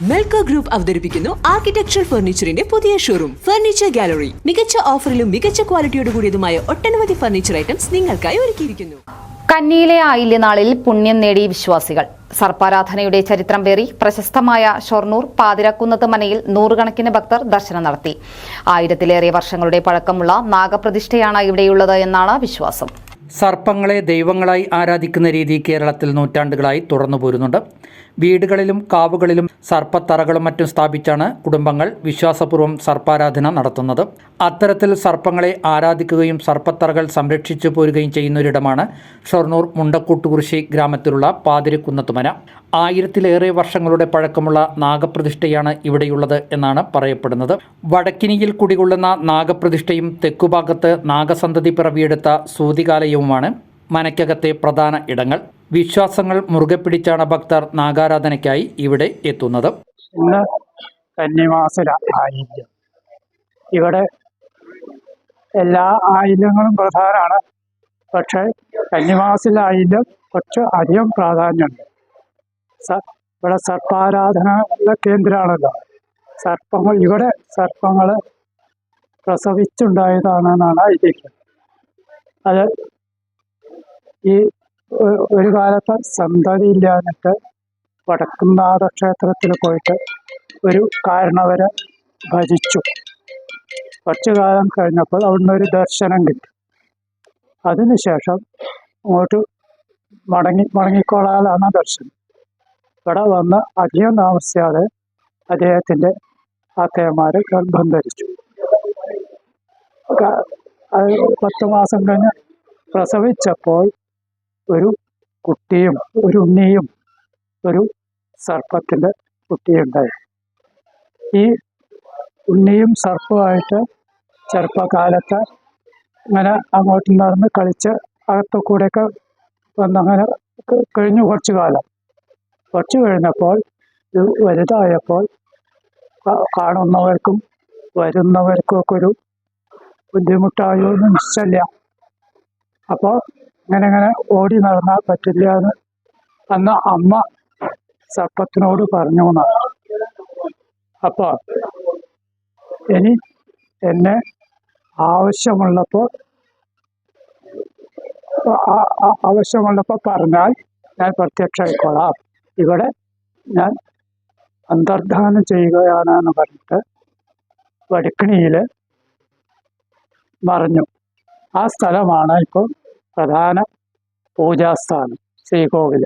മെൽക്കോ group അവതരിപ്പിക്കുന്നു architectural ഫർണിച്ചറിന്റെ പുതിയ showroom furniture gallery മികച്ച ഓഫറിലും മികച്ച ക്വാളിറ്റിയോട് കൂടിയതുമായ ഒട്ടനവധി ഫർണിച്ചർ ഐറ്റംസ് നിങ്ങൾക്കായി ഒരുക്കിയിരിക്കുന്നു. കന്നിയിലെ ആയില്യനാളിൽ പുണ്യം നേടി വിശ്വാസികൾ. സർപ്പാരാധനയുടെ ചരിത്രം പേറി പ്രശസ്തമായ ഷൊർണൂർ പാതിരക്കുന്നത്ത് മനയിൽ നൂറുകണക്കിന് ഭക്തർ ദർശനം നടത്തി. ആയിരത്തിലേറെ വർഷങ്ങളുടെ പഴക്കമുള്ള നാഗപ്രതിഷ്ഠയാണ് ഇവിടെയുള്ളത് എന്നാണ് വിശ്വാസം. സർപ്പങ്ങളെ ദൈവങ്ങളായി ആരാധിക്കുന്ന രീതി കേരളത്തിൽ നൂറ്റാണ്ടുകളായി തുറന്നു പോരുന്നുണ്ട്. വീടുകളിലും കാവുകളിലും സർപ്പത്തറകളും മറ്റും സ്ഥാപിച്ചാണ് കുടുംബങ്ങൾ വിശ്വാസപൂർവം സർപ്പാരാധന നടത്തുന്നത്. അത്തരത്തിൽ സർപ്പങ്ങളെ ആരാധിക്കുകയും സർപ്പത്തറകൾ സംരക്ഷിച്ചു പോരുകയും ചെയ്യുന്നൊരിടമാണ് ഷൊർണൂർ മുണ്ടക്കൂട്ടുകുറിശി ഗ്രാമത്തിലുള്ള പാതിരിക്കുന്നത്തുമന. ആയിരത്തിലേറെ വർഷങ്ങളുടെ പഴക്കമുള്ള നാഗപ്രതിഷ്ഠയാണ് ഇവിടെയുള്ളത് എന്നാണ് പറയപ്പെടുന്നത്. വടക്കിനിയിൽ കുടികൊള്ളുന്ന നാഗപ്രതിഷ്ഠയും തെക്കുഭാഗത്ത് നാഗസന്തതി പിറവിയെടുത്ത സൂതികാലയവുമാണ് മനക്കകത്തെ പ്രധാന ഇടങ്ങൾ. വിശ്വാസങ്ങൾ മുറുകെ പിടിച്ചാണ് ഭക്തർ നാഗാരാധനയ്ക്കായി ഇവിടെ എത്തുന്നത്. ആയില്യം. ഇവിടെ എല്ലാ ആയില്യങ്ങളും പ്രധാനമാണ്. പക്ഷേ കന്നിമാസിലെ ആയില്യം കുറച്ച് അധികം പ്രാധാന്യമുണ്ട്. ഇവിടെ സർപ്പാരാധന കേന്ദ്രമാണല്ലോ. സർപ്പങ്ങൾ ഇവിടെ സർപ്പങ്ങൾ പ്രസവിച്ചുണ്ടായതാണെന്നാണ് ഐതിഹ്യം. അത് ഈ ഒരു കാലത്ത് സന്തതി ഇല്ലാഞ്ഞിട്ട് വടക്കുംനാഥ ക്ഷേത്രത്തിൽ പോയിട്ട് ഒരു കാരണവരെ ഭജിച്ചു. കുറച്ചു കാലം കഴിഞ്ഞപ്പോൾ അവിടുന്ന് ഒരു ദർശനം കിട്ടി. അതിനുശേഷം അങ്ങോട്ട് മടങ്ങി മടങ്ങിക്കോളാലാണ് ദർശനം. ഇവിടെ വന്ന് അധികം താമസിയാതെ അദ്ദേഹത്തിന്റെ ആത്തയന്മാർ ഗർഭം ധരിച്ചു പത്ത് മാസം കഴിഞ്ഞ് പ്രസവിച്ചപ്പോൾ ഒരു കുട്ടിയും ഒരു ഉണ്ണിയും ഒരു സർപ്പത്തിന്റെ കുട്ടിയുണ്ടായി ഈ ഉണ്ണിയും സർപ്പമായിട്ട് ചെറുപ്പകാലത്ത് അങ്ങനെ അങ്ങോട്ട് നടന്ന് കളിച്ച് അകത്തു കൂടെയൊക്കെ വന്നങ്ങനെ കഴിഞ്ഞു കുറച്ചു കാലം. കുറച്ച് കഴിഞ്ഞപ്പോൾ വലുതായപ്പോൾ കാണുന്നവർക്കും വരുന്നവർക്കും ഒക്കെ ഒരു ബുദ്ധിമുട്ടായോ എന്ന് നിശ്ചല്ല അപ്പോൾ ഇങ്ങനെ ഇങ്ങനെ ഓടി നടന്നാൽ പറ്റില്ല എന്ന് അന്ന് അമ്മ സർപ്പത്തിനോട് പറഞ്ഞു എന്നാണ്. അപ്പോൾ ഇനി എന്നെ ആവശ്യമുള്ളപ്പോൾ ആവശ്യമുള്ളപ്പോൾ പറഞ്ഞാൽ ഞാൻ പ്രത്യക്ഷമായിക്കോളാം. ഇവിടെ ഞാൻ അന്തർധാനം ചെയ്യുകയാണ് എന്ന് പറഞ്ഞിട്ട് വടുക്കണിയിൽ മറിഞ്ഞു. ആ സ്ഥലമാണ് ഇപ്പോൾ പ്രധാന പൂജാസ്ഥാനം ശ്രീകോവിൽ